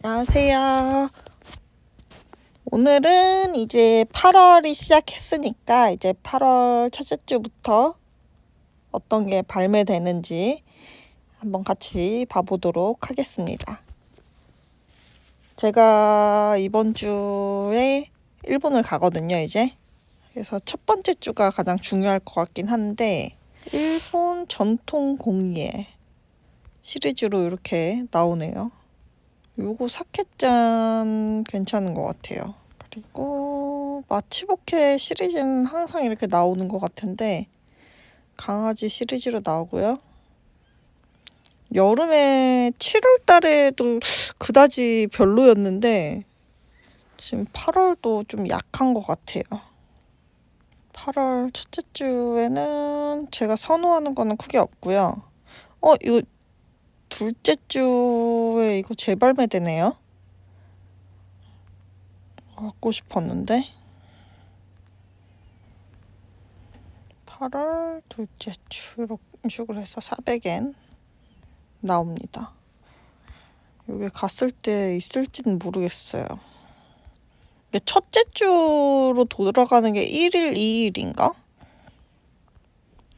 안녕하세요. 오늘은 이제 8월이 시작했으니까 이제 8월 첫째 주부터 어떤 게 발매되는지 한번 같이 봐보도록 하겠습니다. 제가 이번 주에 일본을 가거든요, 이제. 그래서 첫 번째 주가 가장 중요할 것 같긴 한데, 일본 전통 공예 시리즈로 이렇게 나오네요. 요거 사케짠 괜찮은 것 같아요. 그리고 마치보케 시리즈는 항상 이렇게 나오는 것 같은데 강아지 시리즈로 나오고요. 여름에 7월 달에도 그다지 별로였는데 지금 8월도 좀 약한 것 같아요. 8월 첫째 주에는 제가 선호하는 거는 크게 없고요. 어, 이거 둘째 주에 이거 재발매되네요. 갖고 싶었는데. 8월 둘째 주 이런 식으로 해서 400엔 나옵니다. 여기 갔을 때 있을지는 모르겠어요. 첫째 주로 돌아가는 게 1일, 2일인가?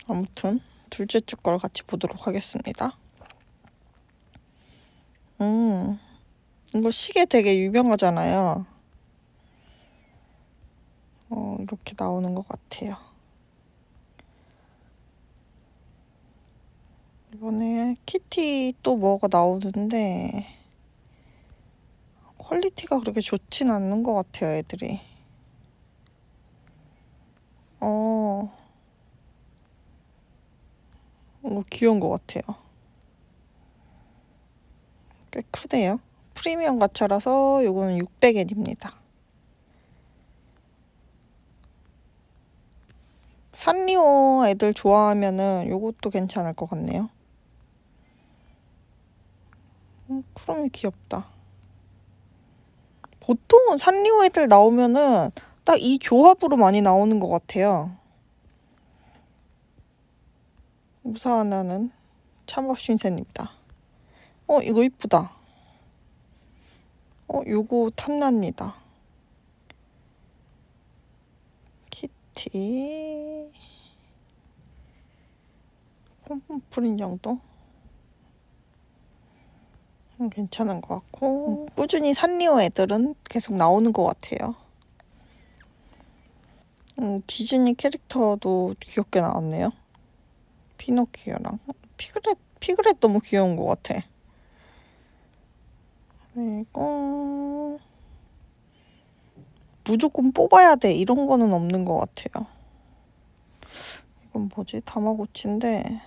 아무튼 둘째 주 걸 같이 보도록 하겠습니다. 음, 이거 시계 되게 유명하잖아요. 어, 이렇게 나오는 것 같아요. 이번에 키티 또 뭐가 나오는데 퀄리티가 그렇게 좋진 않는 것 같아요, 애들이. 어, 어 귀여운 것 같아요. 꽤 크네요. 프리미엄 가차라서 요거는 600엔입니다. 산리오 애들 좋아하면은 요것도 괜찮을 것 같네요. 음, 크롬이 귀엽다. 보통은 산리오 애들 나오면은 딱 이 조합으로 많이 나오는 것 같아요. 무사 하나는 참업 신세입니다. 어, 이거 이쁘다. 어, 요거 탐납니다. 키티. 폼폼풀 인정도 음, 괜찮은 것 같고 음. 꾸준히 산리오 애들은 계속 나오는 것 같아요. 음, 디즈니 캐릭터도 귀엽게 나왔네요. 피노키오랑 피그렛 피그렛 너무 귀여운 것 같아. 그리고 무조건 뽑아야 돼 이런 거는 없는 것 같아요. 이건 뭐지? 다마고치인데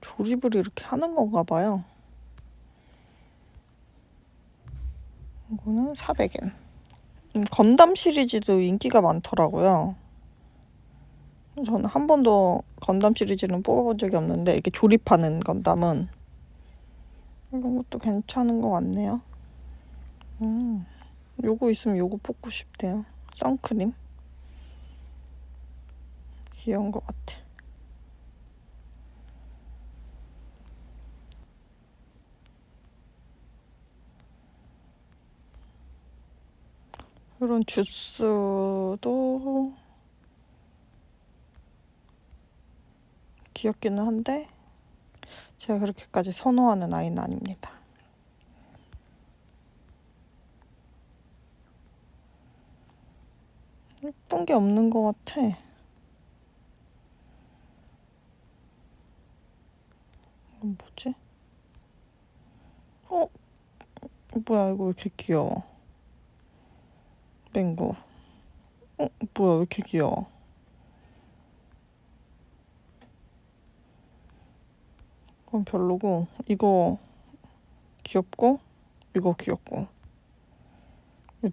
조립을 이렇게 하는 건가 봐요. 이거는 400엔. 음, 건담 시리즈도 인기가 많더라고요. 저는 한 번도 건담 시리즈는 뽑아본 적이 없는데 이렇게 조립하는 건담은 이런 것도 괜찮은 것 같네요. 음, 요거 있으면 요거 뽑고 싶대요. 선크림. 귀여운 것 같아. 이런 주스도 귀엽기는 한데 제가 그렇게까지 선호하는 아이는 아닙니다. 예쁜 게 없는 것 같아. 이건 뭐지? 어? 뭐야 이거 왜 이렇게 귀여워? 맹고. 어? 뭐야 왜 이렇게 귀여워? 그건 별로고 이거 귀엽고 이거 귀엽고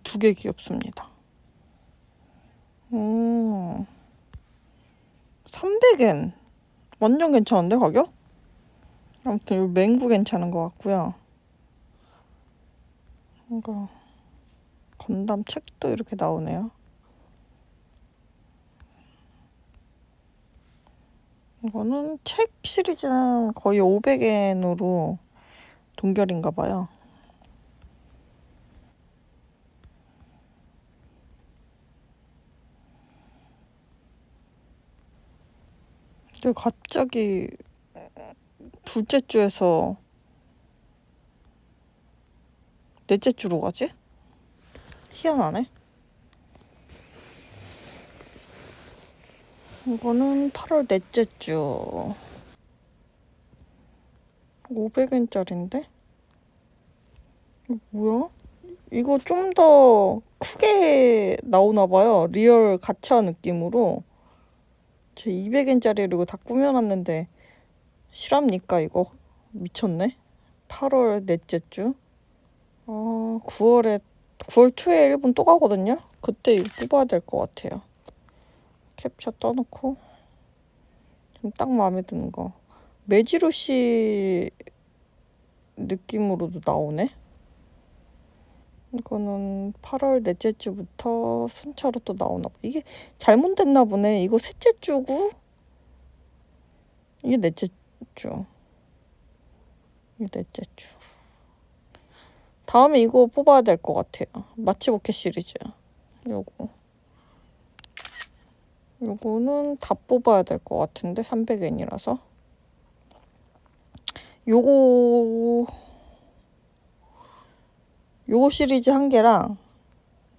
두 개 귀엽습니다. 오 300엔 완전 괜찮은데 가격? 아무튼 이 맹구 괜찮은 것 같고요. 뭔가 건담 책도 이렇게 나오네요. 이거는 책 시리즈는 거의 500엔으로 동결인가 봐요. 근데 갑자기 둘째 주에서 넷째 주로 가지? 희한하네. 이거는 8월 넷째 주. 500엔짜리인데? 이거 뭐야? 이거 좀 더 크게 나오나 봐요. 리얼 가차 느낌으로. 제 200엔짜리로 이거 다 꾸며놨는데 실합니까 이거? 미쳤네. 8월 넷째 주. 어, 9월에 9월 초에 일본 또 가거든요. 그때 이거 뽑아야 될 것 같아요. 캡처 떠놓고 좀 딱 마음에 드는 거. 메지루시 느낌으로도 나오네. 이거는 8월 넷째 주부터 순차로 또 나오나 봐. 이게 잘못됐나 보네. 이거 셋째 주고 이게 넷째 주. 이게 넷째 주. 다음에 이거 뽑아야 될 것 같아요. 마치보케 시리즈. 요거. 요거는 다 뽑아야 될 것 같은데 300엔이라서. 요거 요거 시리즈 한 개랑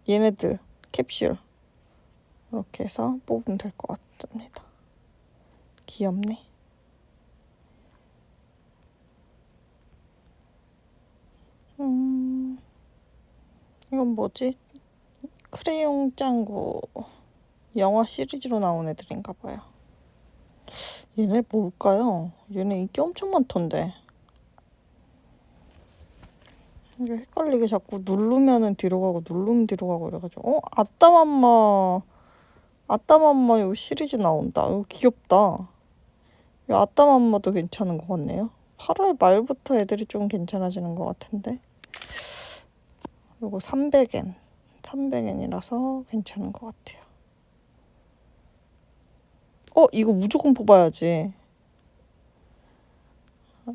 얘네들 캡슐 이렇게 해서 뽑으면 될 것 같습니다. 귀엽네. 음, 이건 뭐지? 크레용 짱구 영화 시리즈로 나온 애들인가 봐요. 얘네 뭘까요? 얘네 인기 엄청 많던데. 이게 헷갈리게 자꾸 누르면은 뒤로 가고 누르면 뒤로 가고 이래가지고 어? 아따맘마 아따맘마 요 시리즈 나온다. 이거 귀엽다. 이 아따맘마도 괜찮은 것 같네요. 8월 말부터 애들이 좀 괜찮아지는 것 같은데. 요거 300엔. 300엔이라서 괜찮은 것 같아요. 어, 이거 무조건 뽑아야지.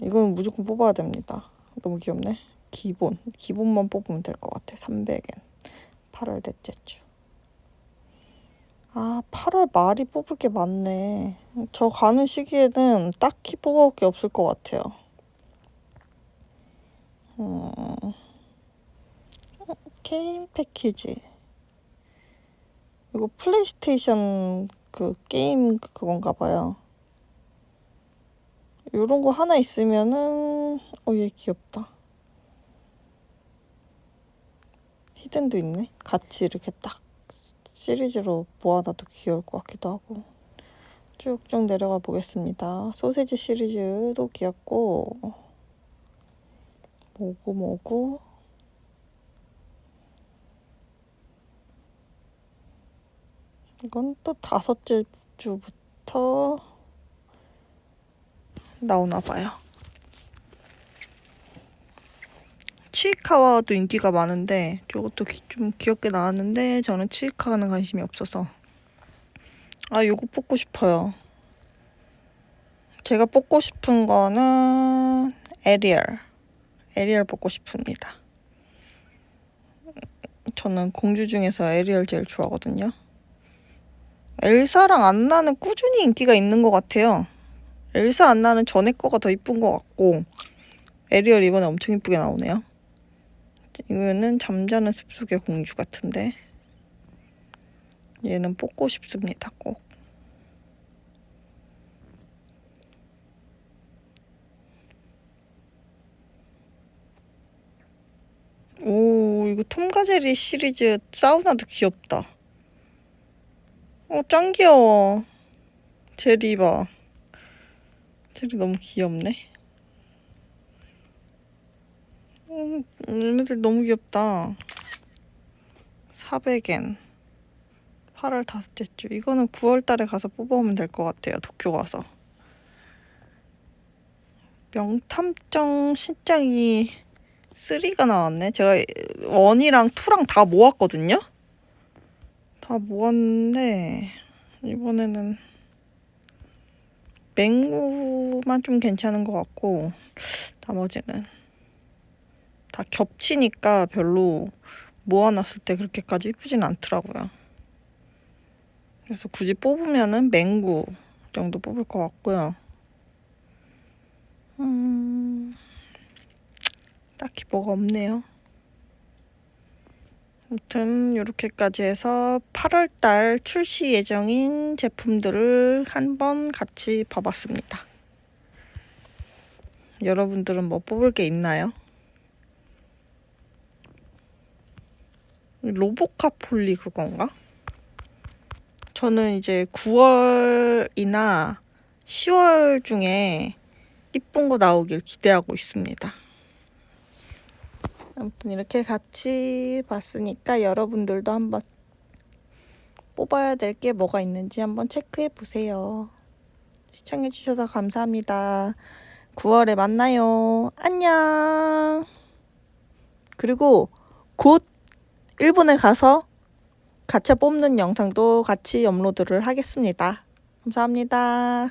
이건 무조건 뽑아야 됩니다. 너무 귀엽네. 기본. 기본만 뽑으면 될 것 같아. 300엔. 8월 넷째 주. 아, 8월 말이 뽑을 게 많네. 저 가는 시기에는 딱히 뽑을 게 없을 것 같아요. 음, 게임 패키지. 이거 플레이스테이션 그 게임 그건가 봐요. 요런 거 하나 있으면은 어 얘 귀엽다. 히든도 있네. 같이 이렇게 딱 시리즈로 모아놔도 귀여울 것 같기도 하고. 쭉쭉 내려가 보겠습니다. 소세지 시리즈도 귀엽고 뭐고 뭐고 이건 또 다섯째 주부터 나오나 봐요. 치이카와도 인기가 많은데 저것도 기- 좀 귀엽게 나왔는데 저는 치이카와는 관심이 없어서 아 요거 뽑고 싶어요. 제가 뽑고 싶은 거는 에리얼 에리얼 뽑고 싶습니다. 저는 공주 중에서 에리얼 제일 좋아하거든요. 엘사랑 안나는 꾸준히 인기가 있는 것 같아요. 엘사 안나는 전에 거가 더 이쁜 것 같고 에리얼 이번에 엄청 이쁘게 나오네요. 이거는 잠자는 숲속의 공주 같은데 얘는 뽑고 싶습니다 꼭. 오 이거 톰과제리 시리즈 사우나도 귀엽다. 어, 짱 귀여워. 제리 봐. 제리 너무 귀엽네. 음, 얘네들 너무 귀엽다. 400엔. 8월 다섯째 주. 이거는 9월 달에 가서 뽑아오면 될 것 같아요. 도쿄 가서. 명탐정 신작이 3가 나왔네. 제가 1이랑 2랑 다 모았거든요. 다 모았는데 이번에는 맹구만 좀 괜찮은 것 같고 나머지는 다 겹치니까 별로 모아놨을 때 그렇게까지 이쁘진 않더라고요. 그래서 굳이 뽑으면은 맹구 정도 뽑을 것 같고요. 음, 딱히 뭐가 없네요. 아무튼 이렇게까지 해서 8월달 출시 예정인 제품들을 한번 같이 봐봤습니다. 여러분들은 뭐 뽑을 게 있나요? 로보카 폴리 그건가? 저는 이제 9월이나 10월 중에 이쁜 거 나오길 기대하고 있습니다. 아무튼 이렇게 같이 봤으니까 여러분들도 한번 뽑아야 될 게 뭐가 있는지 한번 체크해 보세요. 시청해 주셔서 감사합니다. 9월에 만나요. 안녕. 그리고 곧 일본에 가서 가차 뽑는 영상도 같이 업로드를 하겠습니다. 감사합니다.